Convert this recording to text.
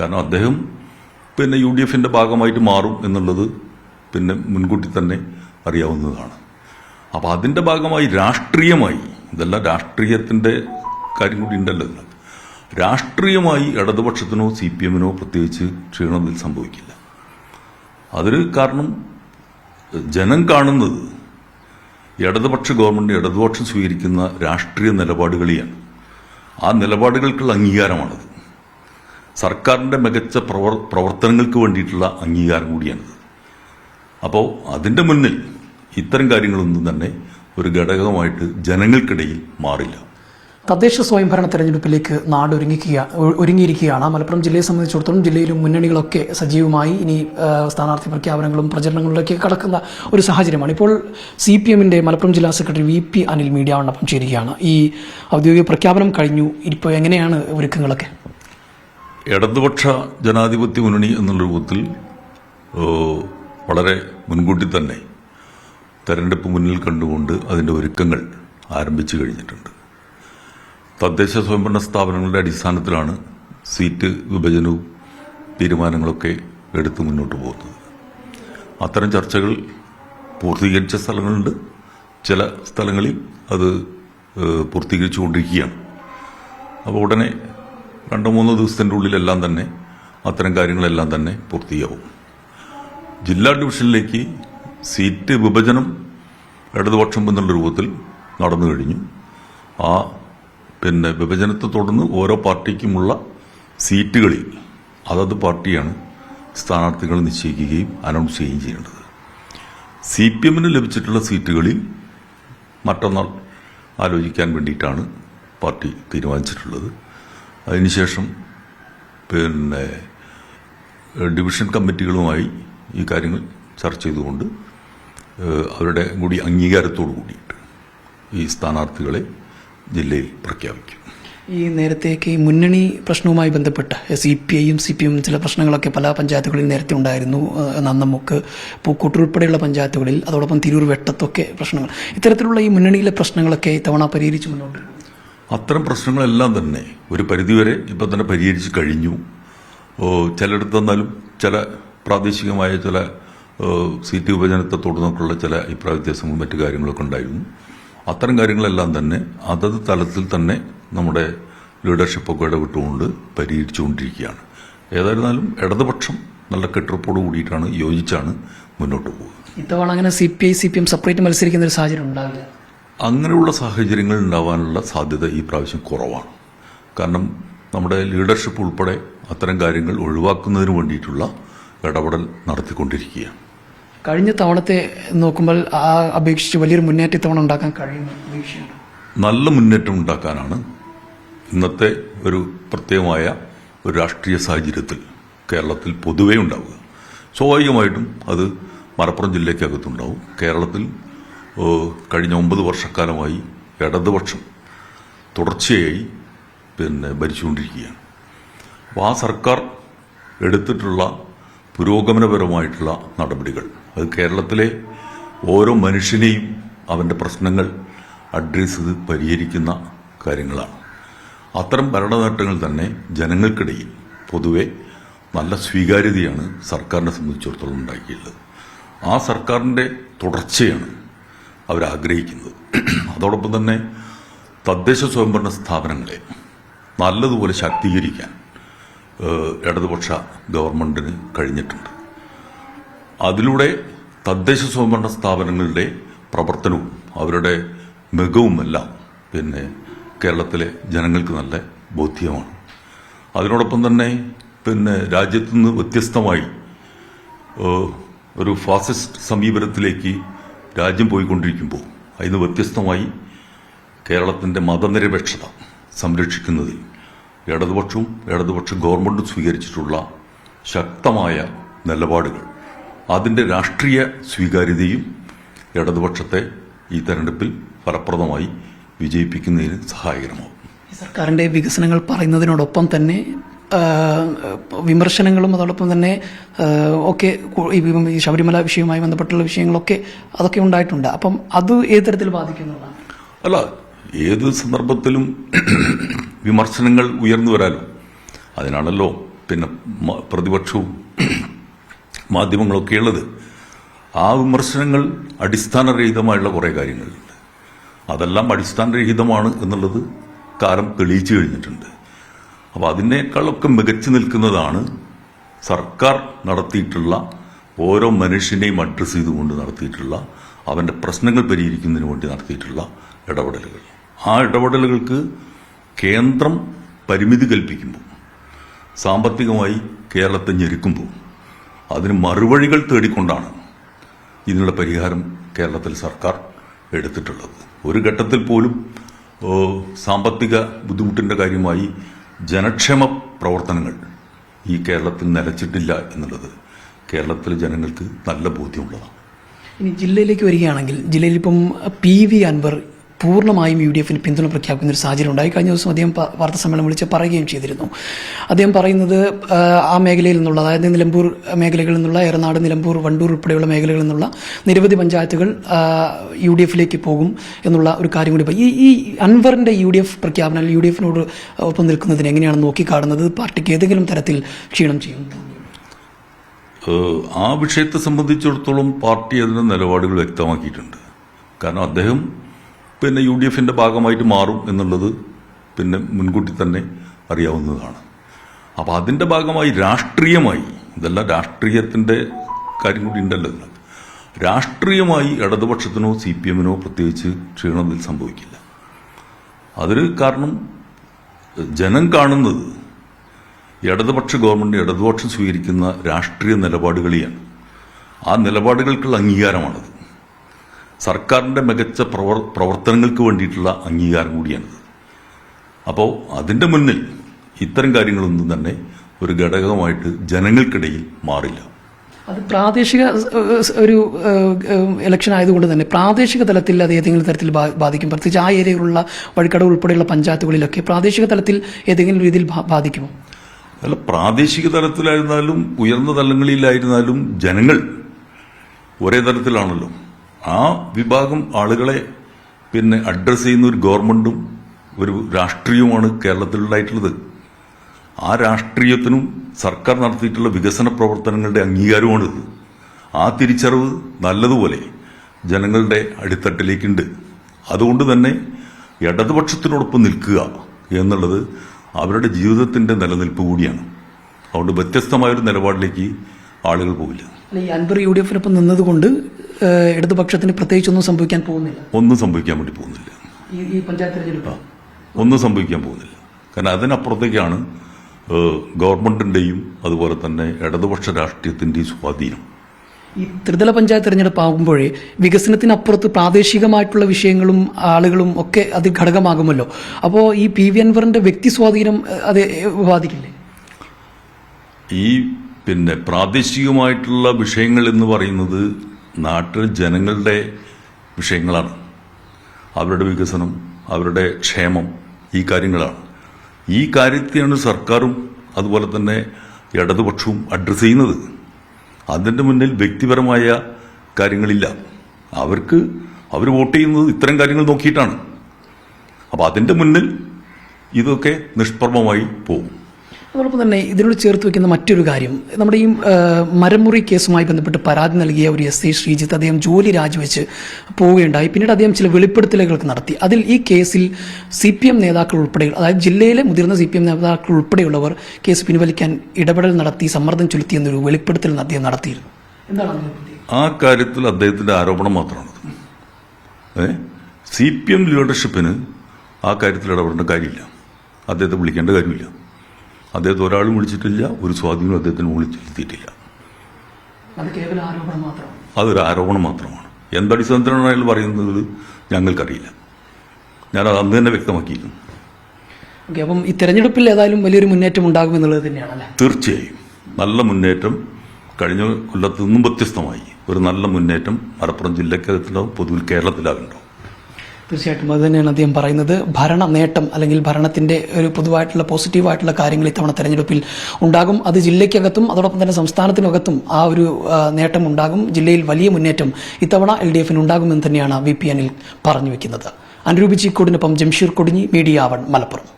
കാരണം അദ്ദേഹം പിന്നെ യു ഡി എഫിന്റെ ഭാഗമായിട്ട് മാറും എന്നുള്ളത് പിന്നെ മുൻകൂട്ടി തന്നെ അറിയാവുന്നതാണ്. അപ്പോൾ അതിന്റെ ഭാഗമായി രാഷ്ട്രീയമായി ഇതെല്ലാം രാഷ്ട്രീയത്തിന്റെ കാര്യം കൂടി ഉണ്ടല്ലോ. ഇതിനകത്ത്. രാഷ്ട്രീയമായി ഇടതുപക്ഷത്തിനോ സി പി എമ്മിനോ പ്രത്യേകിച്ച് ക്ഷീണത്തിൽ സംഭവിക്കില്ല. അതിന് കാരണം ജനം കാണുന്നത് ഇടതുപക്ഷ ഗവൺമെന്റ് ഇടതുപക്ഷം സ്വീകരിക്കുന്ന രാഷ്ട്രീയ നിലപാടുകളെയാണ്. ആ നിലപാടുകൾക്കുള്ള അംഗീകാരമാണത്. സർക്കാരിന്റെ മികച്ച പ്രവർ പ്രവർത്തനങ്ങൾക്ക് വേണ്ടിയിട്ടുള്ള അംഗീകാരം കൂടിയാണിത് അപ്പോൾ അതിന്റെ മുന്നിൽ ഇത്തരം കാര്യങ്ങളൊന്നും തന്നെ ഒരു ഘടകമായിട്ട് ജനങ്ങൾക്കിടയിൽ മാറില്ല. തദ്ദേശ സ്വയംഭരണ തെരഞ്ഞെടുപ്പിലേക്ക് നാട് ഒരുങ്ങിക്കുക ഒരുങ്ങിയിരിക്കുകയാണ്. മലപ്പുറം ജില്ലയെ സംബന്ധിച്ചിടത്തോളം ജില്ലയിലും മുന്നണികളൊക്കെ സജീവമായി ഇനി സ്ഥാനാർത്ഥി പ്രഖ്യാപനങ്ങളും പ്രചരണങ്ങളിലൊക്കെ കടക്കുന്ന ഒരു സാഹചര്യമാണ്. ഇപ്പോൾ സി പി എമ്മിന്റെ മലപ്പുറം ജില്ലാ secretary V P Anil media വണ്ണപ്പം ചേരുകയാണ്. ഈ ഔദ്യോഗിക പ്രഖ്യാപനം കഴിഞ്ഞു. ഇപ്പോൾ എങ്ങനെയാണ് ഒരുക്കങ്ങളൊക്കെ? ഇടതുപക്ഷ ജനാധിപത്യ മുന്നണി എന്നുള്ള രൂപത്തിൽ വളരെ മുൻകൂട്ടി തന്നെ തെരഞ്ഞെടുപ്പ് മുന്നിൽ കണ്ടുകൊണ്ട് അതിന്റെ ഒരുക്കങ്ങൾ ആരംഭിച്ചു കഴിഞ്ഞിട്ടുണ്ട്. തദ്ദേശ സ്വയംഭരണ സ്ഥാപനങ്ങളുടെ അടിസ്ഥാനത്തിലാണ് സീറ്റ് വിഭജനവും തീരുമാനങ്ങളൊക്കെ എടുത്ത് മുന്നോട്ട് പോകുന്നത്. അത്തരം ചർച്ചകൾ പൂർത്തീകരിച്ച സ്ഥലങ്ങളുണ്ട്. ചില സ്ഥലങ്ങളിൽ അത് പൂർത്തീകരിച്ചു പൂർത്തീകരിച്ചുകൊണ്ടിരിക്കുകയാണ്. അപ്പോൾ ഉടനെ രണ്ടോ മൂന്നോ ദിവസത്തിന്റെ ഉള്ളിലെല്ലാം തന്നെ അത്തരം കാര്യങ്ങളെല്ലാം തന്നെ പൂർത്തിയാവും. ജില്ലാ ഡിവിഷനിലേക്ക് സീറ്റ് വിഭജനം ഇടതുപക്ഷം എന്നുള്ള രൂപത്തിൽ നടന്നു കഴിഞ്ഞു. ആ പിന്നെ വിഭജനത്തെ തുടർന്ന് ഓരോ പാർട്ടിക്കുമുള്ള സീറ്റുകളിൽ അതത് പാർട്ടിയാണ് സ്ഥാനാർത്ഥികൾ നിശ്ചയിക്കുകയും അനൗൺസ് ചെയ്യുകയും ചെയ്യേണ്ടത്. സി പി എമ്മിന് ലഭിച്ചിട്ടുള്ള സീറ്റുകളിൽ മറ്റന്നാൾ ആലോചിക്കാൻ വേണ്ടിയിട്ടാണ് പാർട്ടി തീരുമാനിച്ചിട്ടുള്ളത്. അതിനുശേഷം പിന്നെ ഡിവിഷൻ കമ്മിറ്റികളുമായി ഈ കാര്യങ്ങൾ ചർച്ച ചെയ്തുകൊണ്ട് അവരുടെ കൂടി അംഗീകാരത്തോടു കൂടിയിട്ട് ഈ സ്ഥാനാർത്ഥികളെ ജില്ലയിൽ പ്രഖ്യാപിക്കും. ഈ നേരത്തേക്ക് ഈ മുന്നണി പ്രശ്നവുമായി ബന്ധപ്പെട്ട് സി പി ഐയും സി പി എമ്മും ചില പ്രശ്നങ്ങളൊക്കെ പല പഞ്ചായത്തുകളിൽ നേരത്തെ ഉണ്ടായിരുന്നു. നന്നമുക്ക് പൂക്കോട്ടൂർ ഉൾപ്പെടെയുള്ള പഞ്ചായത്തുകളിൽ അതോടൊപ്പം തിരൂർ വെട്ടത്തൊക്കെ പ്രശ്നങ്ങൾ. ഇത്തരത്തിലുള്ള ഈ മുന്നണിയിലെ പ്രശ്നങ്ങളൊക്കെ ഇത്തവണ പരിഹരിച്ചു മുന്നോട്ട്. അത്തരം പ്രശ്നങ്ങളെല്ലാം തന്നെ ഒരു പരിധിവരെ ഇപ്പം തന്നെ പരിഹരിച്ച് കഴിഞ്ഞു. ചിലയിടത്ത് തന്നാലും ചില പ്രാദേശികമായ ചില സീറ്റ് വിഭജനത്തെ തുടർന്നൊക്കെയുള്ള ചില അഭിപ്രായ വ്യത്യാസങ്ങളും മറ്റു കാര്യങ്ങളൊക്കെ ഉണ്ടായിരുന്നു. അത്തരം കാര്യങ്ങളെല്ലാം തന്നെ അതത് തലത്തിൽ തന്നെ നമ്മുടെ ലീഡർഷിപ്പൊക്കെ ഇടപെട്ടുകൊണ്ട് പരിഹരിച്ചുകൊണ്ടിരിക്കുകയാണ്. ഏതായിരുന്നാലും ഇടതുപക്ഷം നല്ല കെട്ടുറപ്പോട് കൂടിയിട്ടാണ് യോജിച്ചാണ് മുന്നോട്ട് പോകുന്നത്. ഇത്തവണ അങ്ങനെ C P I C P M separate മത്സരിക്കുന്ന ഒരു സാഹചര്യം ഉണ്ടാവില്ല. അങ്ങനെയുള്ള സാഹചര്യങ്ങൾ ഉണ്ടാവാനുള്ള സാധ്യത ഈ പ്രാവശ്യം കുറവാണ്. കാരണം നമ്മുടെ ലീഡർഷിപ്പ് ഉൾപ്പെടെ അത്തരം കാര്യങ്ങൾ ഒഴിവാക്കുന്നതിന് വേണ്ടിയിട്ടുള്ള ഇടപെടൽ നടത്തിക്കൊണ്ടിരിക്കുകയാണ്. കഴിഞ്ഞ തവണത്തെ നോക്കുമ്പോൾ ആ അപേക്ഷിച്ച് വലിയൊരു മുന്നേറ്റം ഇത്തവണ ഉണ്ടാക്കാൻ കഴിയുന്ന നല്ല മുന്നേറ്റം ഉണ്ടാക്കാനാണ് ഇന്നത്തെ ഒരു പ്രത്യേകമായ ഒരു രാഷ്ട്രീയ സാഹചര്യത്തിൽ കേരളത്തിൽ പൊതുവേ ഉണ്ടാവുക. സ്വാഭാവികമായിട്ടും അത് മലപ്പുറം ജില്ലയ്ക്കകത്തുണ്ടാവും. കേരളത്തിൽ കഴിഞ്ഞ ഒമ്പത് വർഷക്കാലമായി ഇടതുപക്ഷം തുടർച്ചയായി പിന്നെ ഭരിച്ചുകൊണ്ടിരിക്കുകയാണ്. അപ്പോൾ ആ സർക്കാർ എടുത്തിട്ടുള്ള പുരോഗമനപരമായിട്ടുള്ള നടപടികൾ അത് കേരളത്തിലെ ഓരോ മനുഷ്യനെയും അവന്റെ പ്രശ്നങ്ങൾ അഡ്രസ്സ് ചെയ്ത് പരിഹരിക്കുന്ന കാര്യങ്ങളാണ്. അത്തരം ഭരണനേട്ടങ്ങൾ തന്നെ ജനങ്ങൾക്കിടയിൽ പൊതുവെ നല്ല സ്വീകാര്യതയാണ് സർക്കാരിനെ സംബന്ധിച്ചിടത്തോളം ഉണ്ടാക്കിയിട്ടുള്ളത്. ആ സർക്കാരിന്റെ തുടർച്ചയാണ് അവരാഗ്രഹിക്കുന്നത്. അതോടൊപ്പം തന്നെ തദ്ദേശ സ്വയംഭരണ സ്ഥാപനങ്ങളെ നല്ലതുപോലെ ശാക്തീകരിക്കാൻ ഇടതുപക്ഷ ഗവൺമെന്റിന് കഴിഞ്ഞിട്ടുണ്ട്. അതിലൂടെ തദ്ദേശ സ്വയംഭരണ സ്ഥാപനങ്ങളുടെ പ്രവർത്തനവും അവരുടെ മികവുമെല്ലാം പിന്നെ കേരളത്തിലെ ജനങ്ങൾക്ക് നല്ല ബോധ്യമാണ്. അതിനോടൊപ്പം തന്നെ പിന്നെ രാജ്യത്തു നിന്ന് വ്യത്യസ്തമായി ഒരു ഫാസിസ്റ്റ് സമീപനത്തിലേക്ക് രാജ്യം പോയിക്കൊണ്ടിരിക്കുമ്പോൾ അതിന് വ്യത്യസ്തമായി കേരളത്തിന്റെ മതനിരപേക്ഷത സംരക്ഷിക്കുന്നതിൽ ഇടതുപക്ഷവും ഇടതുപക്ഷ ഗവൺമെന്റും സ്വീകരിച്ചിട്ടുള്ള ശക്തമായ നിലപാടുകൾ അതിന്റെ രാഷ്ട്രീയ സ്വീകാര്യതയും ഇടതുപക്ഷത്തെ ഈ തെരഞ്ഞെടുപ്പിൽ ഫലപ്രദമായി വിജയിപ്പിക്കുന്നതിന് സഹായകരമാകും. സർക്കാരിന്റെ വികസനങ്ങൾ പറയുന്നതിനോടൊപ്പം തന്നെ വിമർശനങ്ങളും അതോടൊപ്പം തന്നെ ഒക്കെ ഈ ശബരിമല വിഷയവുമായി ബന്ധപ്പെട്ടുള്ള വിഷയങ്ങളൊക്കെ അതൊക്കെ ഉണ്ടായിട്ടുണ്ട്. അപ്പം അത് ഏത് തരത്തിൽ ബാധിക്കുന്നതാണ് അല്ല ഏത് സന്ദർഭത്തിലും വിമർശനങ്ങൾ ഉയർന്നു വരാലോ അതിനാണല്ലോ പിന്നെ പ്രതിപക്ഷവും മാധ്യമങ്ങളൊക്കെ ഉള്ളത്. ആ വിമർശനങ്ങൾ അടിസ്ഥാനരഹിതമായുള്ള കുറേ കാര്യങ്ങളുണ്ട്. അതെല്ലാം അടിസ്ഥാനരഹിതമാണ് എന്നുള്ളത് കാലം തെളിയിച്ചു കഴിഞ്ഞിട്ടുണ്ട്. അപ്പോൾ അതിനേക്കാളൊക്കെ മികച്ചു നിൽക്കുന്നതാണ് സർക്കാർ നടത്തിയിട്ടുള്ള ഓരോ മനുഷ്യനെയും അഡ്രസ്സ് ചെയ്തുകൊണ്ട് നടത്തിയിട്ടുള്ള അവന്റെ പ്രശ്നങ്ങൾ പരിഹരിക്കുന്നതിന് വേണ്ടി നടത്തിയിട്ടുള്ള ഇടപെടലുകൾ. ആ ഇടപെടലുകൾക്ക് കേന്ദ്രം പരിമിതി കൽപ്പിക്കുമ്പോൾ സാമ്പത്തികമായി കേരളത്തെ ഞെരുക്കുമ്പോൾ അതിന് മറുവഴികൾ തേടിക്കൊണ്ടാണ് ഇതിനുള്ള പരിഹാരം കേരളത്തിൽ സർക്കാർ എടുത്തിട്ടുള്ളത്. ഒരു ഘട്ടത്തിൽ പോലും സാമ്പത്തിക ബുദ്ധിമുട്ടിന്റെ കാര്യമായി ജനക്ഷേമ പ്രവർത്തനങ്ങൾ ഈ കേരളത്തിൽ നിലച്ചിട്ടില്ല എന്നുള്ളത് കേരളത്തിലെ ജനങ്ങൾക്ക് നല്ല ബോധ്യമുള്ളതാണ്. ഇനി ജില്ലയിലേക്ക് വരികയാണെങ്കിൽ ജില്ലയിൽ ഇപ്പം പി വി അൻവർ പൂർണമായും യു ഡി എഫിന് പിന്തുണ പ്രഖ്യാപിക്കുന്ന ഒരു സാഹചര്യം ഉണ്ടായി. കഴിഞ്ഞ ദിവസം അദ്ദേഹം വാർത്താസമ്മേളനം വാർത്താ സമ്മേളനം വിളിച്ച് പറയുകയും ചെയ്തിരുന്നു. അദ്ദേഹം പറയുന്നത് ആ, മേഖലയിൽ നിന്നുള്ള അതായത് നിലമ്പൂർ മേഖലകളിൽ നിന്നുള്ള എറനാട് നിലമ്പൂർ വണ്ടൂർ ഉൾപ്പെടെയുള്ള മേഖലകളിൽ നിന്നുള്ള നിരവധി പഞ്ചായത്തുകൾ യു ഡി എഫിലേക്ക് പോകും എന്നുള്ള ഒരു കാര്യം കൂടി ഈ ഈ അൻവറിന്റെ യു ഡി എഫ് പ്രഖ്യാപനം യു ഡി എഫിനോട് ഒപ്പം നിൽക്കുന്നതിന് എങ്ങനെയാണ് നോക്കിക്കാണുന്നത്? പാർട്ടിക്ക് ഏതെങ്കിലും തരത്തിൽ ക്ഷീണം ചെയ്യും ആ വിഷയത്തെ സംബന്ധിച്ചിടത്തോളം പാർട്ടി അതിന്റെ നിലപാടുകൾ വ്യക്തമാക്കിയിട്ടുണ്ട്. കാരണം അദ്ദേഹം പിന്നെ യു ഡി എഫിന്റെ ഭാഗമായിട്ട് മാറും എന്നുള്ളത് പിന്നെ മുൻകൂട്ടി തന്നെ അറിയാവുന്നതാണ്. അപ്പോൾ അതിന്റെ ഭാഗമായി രാഷ്ട്രീയമായി ഇതെല്ലാം രാഷ്ട്രീയത്തിന്റെ കാര്യം കൂടി ഉണ്ടല്ലോ. രാഷ്ട്രീയമായി ഇടതുപക്ഷത്തിനോ സി പി എമ്മിനോ പ്രത്യേകിച്ച് ക്ഷീണത്തിൽ സംഭവിക്കില്ല. അതിന് കാരണം ജനം കാണുന്നത് ഇടതുപക്ഷ ഗവൺമെന്റ് ഇടതുപക്ഷം സ്വീകരിക്കുന്ന രാഷ്ട്രീയ നിലപാടുകളെയാണ്. ആ നിലപാടുകൾക്കുള്ള അംഗീകാരമാണത്. സർക്കാരിന്റെ മികച്ച പ്രവർ പ്രവർത്തനങ്ങൾക്ക് വേണ്ടിയിട്ടുള്ള അംഗീകാരം കൂടിയാണിത് അപ്പോൾ അതിന്റെ മുന്നിൽ ഇത്തരം കാര്യങ്ങളൊന്നും തന്നെ ഒരു ഘടകമായിട്ട് ജനങ്ങൾക്കിടയിൽ മാറില്ല. അത് പ്രാദേശിക ഒരു ഇലക്ഷൻ ആയതുകൊണ്ട് തന്നെ പ്രാദേശിക തലത്തിൽ അത് ഏതെങ്കിലും തരത്തിൽ ബാധിക്കും. പ്രത്യേകിച്ച് ആ ഏരിയയിലുള്ള വഴിക്കട ഉൾപ്പെടെയുള്ള പഞ്ചായത്തുകളിലൊക്കെ പ്രാദേശിക തലത്തിൽ ഏതെങ്കിലും രീതിയിൽ ബാധിക്കുമോ? അല്ല പ്രാദേശിക തലത്തിലായിരുന്നാലും ഉയർന്ന തലങ്ങളിലായിരുന്നാലും ജനങ്ങൾ ഒരേ തലത്തിലാണല്ലോ ആ വിഭാഗം ആളുകളെ പിന്നെ അഡ്രസ് ചെയ്യുന്ന ഒരു ഗവൺമെന്റും ഒരു രാഷ്ട്രീയവുമാണ് കേരളത്തിലുണ്ടായിട്ടുള്ളത് ആ രാഷ്ട്രീയത്തിനും സർക്കാർ നടത്തിയിട്ടുള്ള വികസന പ്രവർത്തനങ്ങളുടെ അംഗീകാരമാണിത് ആ തിരിച്ചറിവ് നല്ലതുപോലെ ജനങ്ങളുടെ അടിത്തട്ടിലേക്കുണ്ട്. അതുകൊണ്ട് തന്നെ ഇടതുപക്ഷത്തിനോടൊപ്പം നിൽക്കുക എന്നുള്ളത് അവരുടെ ജീവിതത്തിന്റെ നിലനിൽപ്പ് കൂടിയാണ്. അതുകൊണ്ട് വ്യത്യസ്തമായൊരു നിലപാടിലേക്ക് ആളുകൾ പോകില്ല അൻപർ യു ഡി എഫിനൊപ്പം നിന്നതുകൊണ്ട് ഇടതുപക്ഷത്തിന് പ്രത്യേകിച്ചൊന്നും സംഭവിക്കാൻ പോകുന്നില്ല. ഒന്നും സംഭവിക്കാൻ വേണ്ടി പോകുന്നില്ല. ഈ പഞ്ചായത്ത് തെരഞ്ഞെടുപ്പ്. ഒന്നും സംഭവിക്കാൻ പോകുന്നില്ല. കാരണം അതിനപ്പുറത്തേക്കാണ് ഗവൺമെന്റിന്റെയും അതുപോലെ തന്നെ ഇടതുപക്ഷ രാഷ്ട്രീയത്തിന്റെയും സ്വാധീനം. ഈ ത്രിതല പഞ്ചായത്ത് തെരഞ്ഞെടുപ്പ് ആകുമ്പോഴേ വികസനത്തിനപ്പുറത്ത് പ്രാദേശികമായിട്ടുള്ള വിഷയങ്ങളും ആളുകളും ഒക്കെ അത് ഘടകമാകുമല്ലോ. അപ്പോൾ ഈ പി വി അൻവറിന്റെ വ്യക്തി സ്വാധീനം അത് ബാധിക്കില്ലേ? ഈ പിന്നെ പ്രാദേശികമായിട്ടുള്ള വിഷയങ്ങൾ എന്ന് പറയുന്നത് നാട്ടിൽ ജനങ്ങളുടെ വിഷയങ്ങളാണ്. അവരുടെ വികസനം അവരുടെ ക്ഷേമം ഈ കാര്യങ്ങളാണ്. ഈ കാര്യത്തെയാണ് സർക്കാരും അതുപോലെ തന്നെ ഇടതുപക്ഷവും അഡ്രസ്സ് ചെയ്യുന്നത്. അതിന്റെ മുന്നിൽ വ്യക്തിപരമായ കാര്യങ്ങളില്ല. അവർക്ക് അവർ വോട്ട് ചെയ്യുന്നത് ഇത്തരം കാര്യങ്ങൾ നോക്കിയിട്ടാണ്. അപ്പോൾ അതിന്റെ മുന്നിൽ ഇതൊക്കെ നിഷ്പ്രഭമായി പോകും. അതോടൊപ്പം തന്നെ ഇതിനോട് ചേർത്ത് വെക്കുന്ന മറ്റൊരു കാര്യം നമ്മുടെ ഈ മരമുറി കേസുമായി ബന്ധപ്പെട്ട് പരാതി നൽകിയ ഒരു എസ് ഐ ശ്രീജിത്ത് അദ്ദേഹം ജോലി രാജിവെച്ച് പോവുകയുണ്ടായി. പിന്നീട് അദ്ദേഹം ചില വെളിപ്പെടുത്തലുകൾക്ക് നടത്തി. അതിൽ ഈ കേസിൽ സി പി എം നേതാക്കൾ ഉൾപ്പെടെ അതായത് ജില്ലയിലെ മുതിർന്ന സി പി എം നേതാക്കൾ ഉൾപ്പെടെയുള്ളവർ കേസ് പിൻവലിക്കാൻ ഇടപെടൽ നടത്തി സമ്മർദ്ദം ചെലുത്തി എന്നൊരു വെളിപ്പെടുത്തൽ അദ്ദേഹം നടത്തിയിരുന്നു. എന്താണ് ആ കാര്യത്തിൽ അദ്ദേഹത്തിന്റെ ആരോപണം മാത്രമാണ്. സി പി എം ലീഡർഷിപ്പിന് ആ കാര്യത്തിൽ ഇടപെടേണ്ട കാര്യമില്ല. അദ്ദേഹത്തെ വിളിക്കേണ്ട കാര്യമില്ല. അദ്ദേഹത്തെ ഒരാളും വിളിച്ചിട്ടില്ല ഒരു സ്വാധീനവും അദ്ദേഹത്തിന് വിളിച്ചെത്തിയിട്ടില്ല അതൊരു ആരോപണം മാത്രമാണ്. എന്തടിസ്ഥാനത്തിലാണ് അയാൾ പറയുന്നത്? ഞങ്ങൾക്കറിയില്ല. ഞാനത് അന്ന് തന്നെ വ്യക്തമാക്കിയിരുന്നു. ഓക്കെ അപ്പം ഈ തെരഞ്ഞെടുപ്പിൽ ഏതായാലും വലിയൊരു മുന്നേറ്റം ഉണ്ടാകും എന്നുള്ളത് തന്നെയാണല്ലേ? തീർച്ചയായും. നല്ല മുന്നേറ്റം. കഴിഞ്ഞ കൊല്ലത്ത് നിന്നും വ്യത്യസ്തമായി. ഒരു നല്ല മുന്നേറ്റം. മലപ്പുറം ജില്ലക്കകത്തുണ്ടാവും പൊതുവിൽ കേരളത്തിലാകുണ്ടാവും തീർച്ചയായിട്ടും അത് തന്നെയാണ് അദ്ദേഹം പറയുന്നത്. ഭരണ നേട്ടം അല്ലെങ്കിൽ ഭരണത്തിന്റെ ഒരു പൊതുവായിട്ടുള്ള പോസിറ്റീവായിട്ടുള്ള കാര്യങ്ങൾ ഇത്തവണ തെരഞ്ഞെടുപ്പിൽ ഉണ്ടാകും. അത് ജില്ലയ്ക്കകത്തും അതോടൊപ്പം തന്നെ സംസ്ഥാനത്തിനകത്തും ആ ഒരു നേട്ടം ഉണ്ടാകും. ജില്ലയിൽ വലിയ മുന്നേറ്റം ഇത്തവണ എൽ ഡി എഫിന് ഉണ്ടാകുമെന്ന് തന്നെയാണ് വി പി അനിൽ പറഞ്ഞു വെക്കുന്നത്. അനുരൂപിച്ചിക്കോടിനൊപ്പം ജംഷീർ കൊടിഞ്ഞി മീഡിയ വൺ മലപ്പുറം.